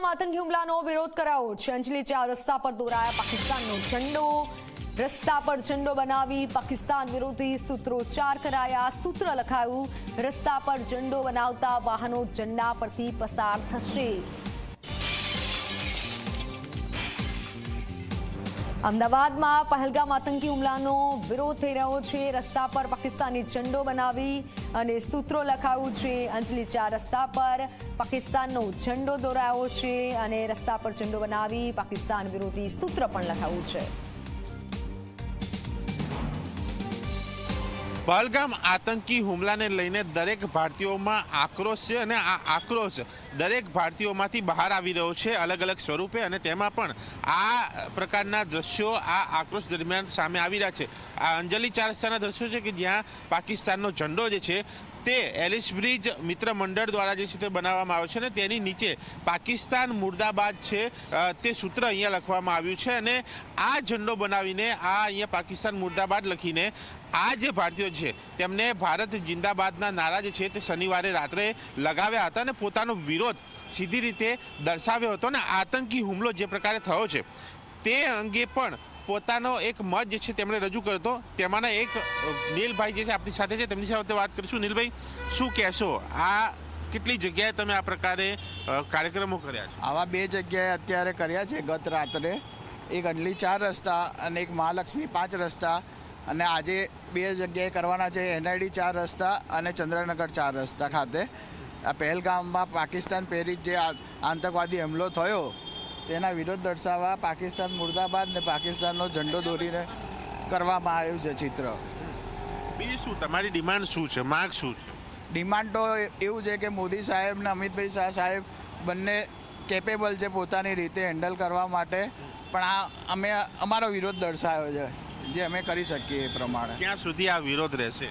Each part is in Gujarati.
પહલગામ આતંકી હુમલાનો વિરોધ કરાયો છે. અંજલિ, ચાર રસ્તા પર દોરાયા પાકિસ્તાનનો ઝંડો. રસ્તા પર ઝંડો બનાવી પાકિસ્તાન વિરોધી સૂત્રોચ્ચાર કરાયા. સૂત્ર લખાયું, રસ્તા પર ઝંડો બનાવતા વાહનો ઝંડા પરથી પસાર થશે. અમદાવાદમાં પહેલગામ આતંકી હુમલાનો વિરોધ થઈ રહ્યો છે. રસ્તા પર પાકિસ્તાની ઝંડો બનાવી અને સૂત્રો લખાયું છે. અંજલિ ચાર રસ્તા પર પાકિસ્તાનનો ઝંડો દોરાયો છે અને રસ્તા પર ઝંડો બનાવી પાકિસ્તાન વિરોધી સૂત્ર પણ લખાયું છે. પહલગામ આતંકી હુમલાને લઈને દરેક ભારતીયોમાં આક્રોશ છે અને આ આક્રોશ દરેક ભારતીયોમાંથી બહાર આવી રહ્યો છે અલગ અલગ સ્વરૂપે અને તેમાં પણ આ પ્રકારના દ્રશ્યો, આ આક્રોશ દરમિયાન સામે આવી રહ્યા છે. આ અંજલિ ચાર રસ્તાના દ્રશ્યો છે કે જ્યાં પાકિસ્તાનનો ઝંડો જે છે તે એલિસ બ્રિજ મિત્ર મંડળ દ્વારા જે છે તે બનાવવામાં આવ્યો છે અને તેની નીચે પાકિસ્તાન મુર્દાબાદ છે. તે સૂત્ર અહીંયા લખવામાં આવ્યું છે અને આ ઝંડો બનાવીને આ અહીંયા પાકિસ્તાન મુર્દાબાદ લખીને આ જે ભારતીયો છે તેમને ભારત જિંદાબાદના નારા છે તે શનિવારે રાત્રે લગાવ્યા હતા અને પોતાનો વિરોધ સીધી રીતે દર્શાવ્યો હતો અને આતંકી હુમલો જે પ્રકારે થયો છે તે અંગે પણ પોતાનો એક મત જે છે તેમણે રજૂ કર્યો હતો. તેમાંના એક નીલભાઈ જે છે આપણી સાથે છે, તેમની સાથે વાત કરીશું. નીલભાઈ, શું કહેશો? આ કેટલી જગ્યાએ તમે આ પ્રકારે કાર્યક્રમો કર્યા છે? આવા બે જગ્યાએ અત્યારે કર્યા છે ગત રાત્રે. એક અંડલી ચાર રસ્તા અને એક મહાલક્ષ્મી પાંચ રસ્તા. અને આજે બે જગ્યાએ કરવાના છે એનઆઈડી ચાર રસ્તા અને ચંદ્રનગર ચાર રસ્તા ખાતે. આ પહેલગામમાં પાકિસ્તાન પ્રેરિત જે આતંકવાદી હુમલો થયો તેના વિરોધ દર્શાવવા પાકિસ્તાન મુર્દાબાદ ને પાકિસ્તાનનો ઝંડો દોરીને કરવામાં આવ્યું છે ચિત્ર. બીજું શું? તમારી ડિમાન્ડ શું છે? માગ શું છે? ડિમાન્ડ તો એવું છે કે મોદી સાહેબ ને અમિતભાઈ શાહ સાહેબ બંને કેપેબલ છે પોતાની રીતે હેન્ડલ કરવા માટે. પણ આ અમે અમારો વિરોધ દર્શાવ્યો છે જે અમે કરી શકીએ એ પ્રમાણે. ક્યાં સુધી આ વિરોધ રહેશે?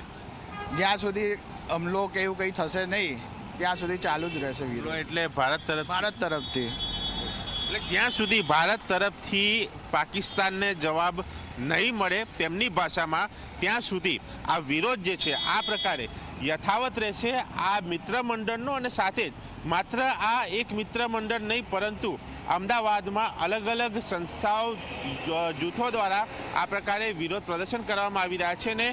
જ્યાં સુધી હમલો કે એવું કંઈ થશે નહીં ત્યાં સુધી ચાલુ જ રહેશે વિરોધ એટલે ભારત તરફ ભારત તરફથી. એટલે જ્યાં સુધી ભારત તરફથી પાકિસ્તાનને જવાબ નહીં મળે તેમની ભાષામાં, ત્યાં સુધી આ વિરોધ જે છે, આ પ્રકારે યથાવત રહેશે આ મિત્ર મંડળનો અને સાથે જ માત્ર આ એક મિત્ર મંડળ નહીં, પરંતુ અમદાવાદમાં અલગ અલગ સંસ્થાઓ જૂથો દ્વારા આ પ્રકારે વિરોધ પ્રદર્શન કરવામાં આવી રહ્યા છે ને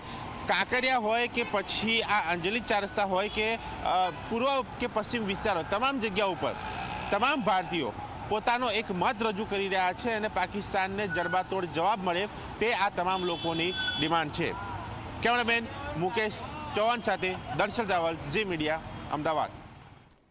કાંકરિયા હોય કે પછી આ અંજલિ ચારસ્તા હોય કે પૂર્વ કે પશ્ચિમ વિસ્તારો, તમામ જગ્યા ઉપર, તમામ ભારતીયો પોતાનો એક મત રજૂ કરી રહ્યા છે અને પાકિસ્તાનને જડબાતોડ જવાબ મળે તે આ તમામ લોકોની ડિમાન્ડ છે. કેમેરામેન મુકેશ ચૌહાણ સાથે દર્શન રાવલ, ઝી મીડિયા, અમદાવાદ.